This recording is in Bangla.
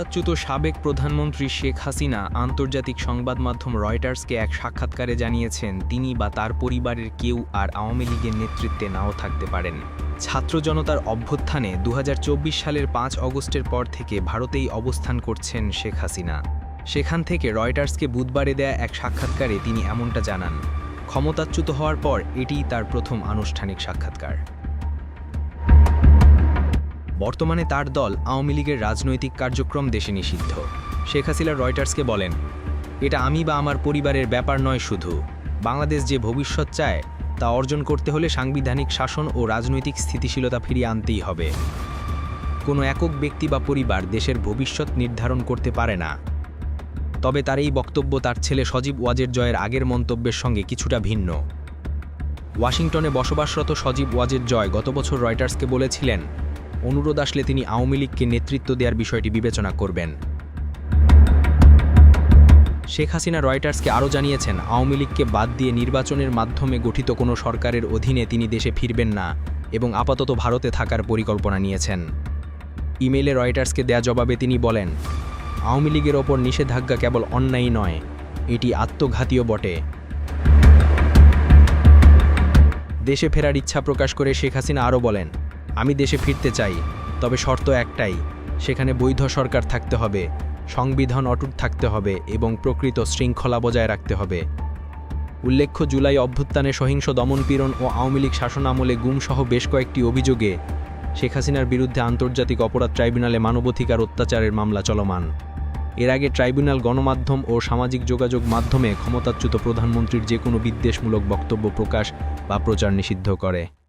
ক্ষমতাচ্যুত সাবেক প্রধানমন্ত্রী শেখ হাসিনা আন্তর্জাতিক সংবাদ মাধ্যম রয়টার্সকে এক সাক্ষাৎকারে জানিয়েছেন, তিনি বা তার পরিবারের কেউ আর আওয়ামী লীগের নেতৃত্বে নাও থাকতে পারেন। ছাত্র জনতার অভ্যুত্থানে দু হাজার চব্বিশ সালের পাঁচ অগস্টের পর থেকে ভারতেই অবস্থান করছেন শেখ হাসিনা। সেখান থেকে রয়টার্সকে বুধবারে দেয়া এক সাক্ষাৎকারে তিনি এমনটা জানান, ক্ষমতাচ্যুত হওয়ার পর এটিই তার প্রথম আনুষ্ঠানিক সাক্ষাৎকার। বর্তমানে তার দল আওয়ামী লীগের রাজনৈতিক কার্যক্রম দেশে নিষিদ্ধ। শেখ হাসিনা রয়টার্সকে বলেন, এটা আমি বা আমার পরিবারের ব্যাপার নয় শুধু। বাংলাদেশ যে ভবিষ্যৎ চায়, তা অর্জন করতে হলে সাংবিধানিক শাসন ও রাজনৈতিক স্থিতিশীলতা ফিরিয়ে আনতেই হবে। কোনো একক ব্যক্তি বা পরিবার দেশের ভবিষ্যৎ নির্ধারণ করতে পারে না। তবে তার এই বক্তব্য তার ছেলে সজীব ওয়াজের জয়ের আগের মন্তব্যের সঙ্গে কিছুটা ভিন্ন। ওয়াশিংটনে বসবাসরত সজীব ওয়াজের জয় গত বছর রয়টার্সকে বলেছিলেন অনুরোধ আসলে তিনি আওয়ামী লীগকে নেতৃত্ব দেওয়ার বিষয়টি বিবেচনা করবেন। শেখ হাসিনা রয়টার্সকে আরও জানিয়েছেন, আওয়ামী লীগকে বাদ দিয়ে নির্বাচনের মাধ্যমে গঠিত কোনো সরকারের অধীনে তিনি দেশে ফিরবেন না এবং আপাতত ভারতে থাকার পরিকল্পনা নিয়েছেন। ইমেইলে রয়টার্সকে দেয়া জবাবে তিনি বলেন, আওয়ামী লীগের ওপর নিষেধাজ্ঞা কেবল অন্যায় নয়, এটি আত্মঘাতীয় বটে। দেশে ফেরার ইচ্ছা প্রকাশ করে শেখ হাসিনা আরও বলেন আমি দেশে ফিরতে চাই, তবে শর্ত একটাই, সেখানে বৈধ সরকার থাকতে হবে, সংবিধান অটুট থাকতে হবে এবং প্রকৃত শৃঙ্খলা বজায় রাখতে হবে। উল্লেখ্য, জুলাই অভ্যুত্থানে সহিংস দমনপীড়ন ও আওয়ামী লীগ শাসনামলে গুমসহ বেশ কয়েকটি অভিযোগে শেখ হাসিনার বিরুদ্ধে আন্তর্জাতিক অপরাধ ট্রাইব্যুনালে মানবাধিকার অত্যাচারের মামলা চলমান। এর আগে ট্রাইব্যুনাল গণমাধ্যম ও সামাজিক যোগাযোগ মাধ্যমে ক্ষমতাচ্যুত প্রধানমন্ত্রীর যে কোনো বিদ্বেষমূলক বক্তব্য প্রকাশ বা প্রচার নিষিদ্ধ করে।